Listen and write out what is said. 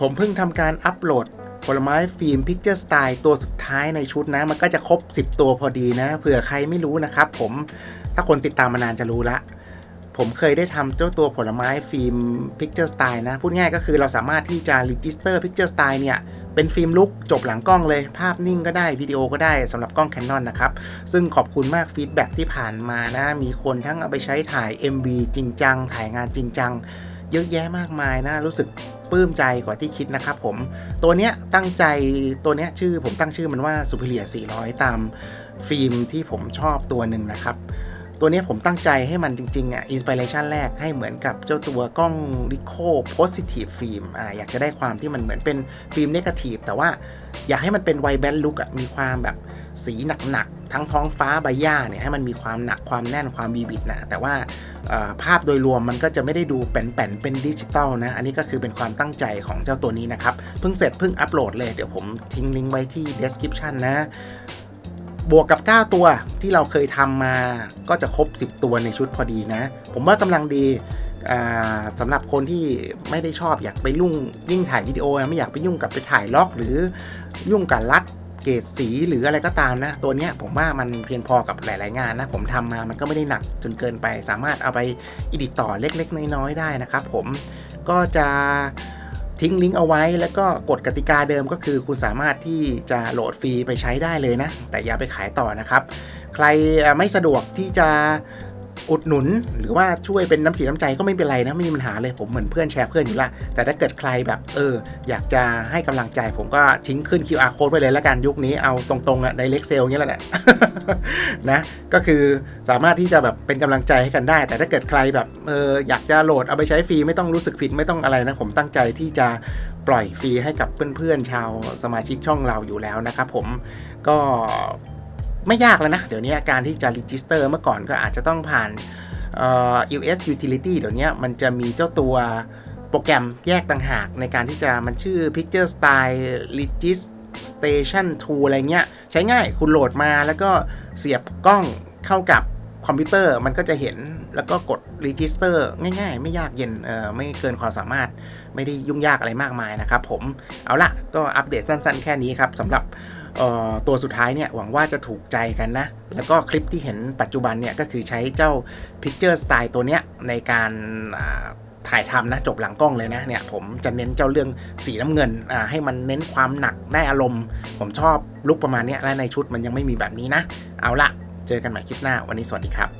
ผมเพิ่งทำการอัปโหลดผลไม้ฟิล์มพิกเจอร์สไตล์ตัวสุดท้ายในชุดนะ มันก็จะครบ 10 ตัวพอดีนะ เผื่อใครไม่รู้นะครับผมถ้าคนติดตามมานานจะรู้ละ ผมเคยได้ทำเจ้าตัวผลไม้ฟิล์มพิกเจอร์สไตล์นะ พูดง่ายก็คือเราสามารถที่จะ register picture style เนี่ย เป็นฟิล์มลุกจบหลังกล้องเลย ภาพนิ่งก็ได้ วิดีโอก็ได้สำหรับกล้อง Canon นะครับ ซึ่งขอบคุณมากฟีดแบ็ที่ผ่านมานะ มีคนทั้งเอาไปใช้ถ่าย MV จริงจัง ถ่ายงานจริงจัง เยอะแยะมากมายนะ รู้สึกปลื้มใจกว่าที่คิดนะครับผม ตัวเนี้ยตั้งใจตัวเนี้ยชื่อผมตั้งชื่อมันว่า Superior 400 ตามฟิล์มที่ผมชอบตัวหนึ่งนะครับ ตัวนี้ผมตั้งใจให้มันจริงๆอะอินสปิเรชันแรกให้เหมือนกับเจ้าตัวกล้อง Ricoh Positive Film อ่าอยากจะได้ความที่มันเหมือนเป็นฟิล์มเนกาทีฟแต่ว่าอยากให้มันเป็นไวแบนลุกอะมีความแบบสีหนักๆ ทั้งท้องฟ้าใบหญ้าเนี่ยให้มันมีความหนักความแน่นความบีบิดนะแต่ว่าภาพโดยรวมมันก็จะไม่ได้ดูแป่นๆ เป็นดิจิตอลนะ อันนี้ก็คือเป็นความตั้งใจของเจ้าตัวนี้นะครับ เพิ่งเสร็จเพิ่งอัปโหลดเลย เดี๋ยวผมทิ้งลิงก์ไว้ที่ description นะ บวกกับ 9 ตัวที่เราเคยทำมาก็จะครบ 10 ตัวในชุดพอดีนะ ผมว่ากำลังดีอ่าสำหรับคนที่ไม่ได้ชอบอยากไปยุ่งยิ่งถ่ายวิดีโอนะไม่อยากไปยุ่งกับไปถ่ายล็อก หรือยุ่งกับรัดเกรดสีหรืออะไรก็ตามนะ ตัวนี้ผมว่ามันเพียงพอกับหลาย ๆ งานนะ ผมทำมามันก็ไม่ได้หนักจนเกินไป สามารถเอาไปอิดิตต่อเล็ก ๆ น้อย ๆ ได้นะครับผมก็จะ ทิ้งลิงก์เอาไว้ แล้วก็กฎกติกาเดิมก็คือคุณสามารถที่จะโหลดฟรีไปใช้ได้เลยนะ แต่อย่าไปขายต่อนะครับ ใครไม่สะดวกที่จะ อุดหนุน หรือว่าช่วยเป็นน้ำสีน้ำใจก็ไม่เป็นไรนะไม่มีปัญหาเลยผมเหมือนเพื่อนแชร์เพื่อนอยู่ละแต่ถ้าเกิดใครแบบเออ อยากจะให้กำลังใจ ผมก็ทิ้งขึ้น QR code ไว้เลยแล้วกันยุคนี้เอาตรงๆอะ direct sale เงี้ยแหละนะก็คือสามารถที่จะแบบเป็นกำลังใจให้กันได้ แต่ถ้าเกิดใครแบบเอออยากจะโหลดเอาไปใช้ฟรีไม่ต้องรู้สึกผิดไม่ต้องอะไรนะผมตั้งใจที่จะปล่อยฟรีให้กับเพื่อนๆชาวสมาชิกช่องเราอยู่แล้วนะครับผมก็ ไม่ยากแล้วนะ เดี๋ยวนี้การที่จะ register เมื่อก่อนก็อาจจะต้องผ่านเอ่อ US Utility เดี๋ยวนี้มันจะมีเจ้าตัวโปรแกรมแยกต่างหากในการที่จะมันชื่อ Picture Style Registration Tool อะไรเงี้ย ใช้ง่ายคุณโหลดมาแล้วก็เสียบกล้องเข้ากับคอมพิวเตอร์มันก็จะเห็นแล้วก็กด register ง่ายๆ ไม่ยากเย็นเออไม่เกินความสามารถไม่ได้ยุ่งยากอะไรมากมายนะครับผมเอาละก็อัปเดตสั้นๆ แค่นี้ครับสำหรับ ตัวสุดท้ายเนี่ยหวังว่าจะถูกใจกันนะ แล้วก็คลิปที่เห็นปัจจุบันเนี่ยก็คือใช้เจ้า Picture Style ตัวเนี้ยในการถ่ายทำนะจบหลังกล้องเลยนะเนี่ยผมจะเน้นเจ้าเรื่องสีน้ำเงินอ่าให้มันเน้นความหนักได้อารมณ์ ผมชอบลุกประมาณนี้และในชุดมันยังไม่มีแบบนี้นะ เอาละเจอกันใหม่คลิปหน้าวันนี้สวัสดีครับ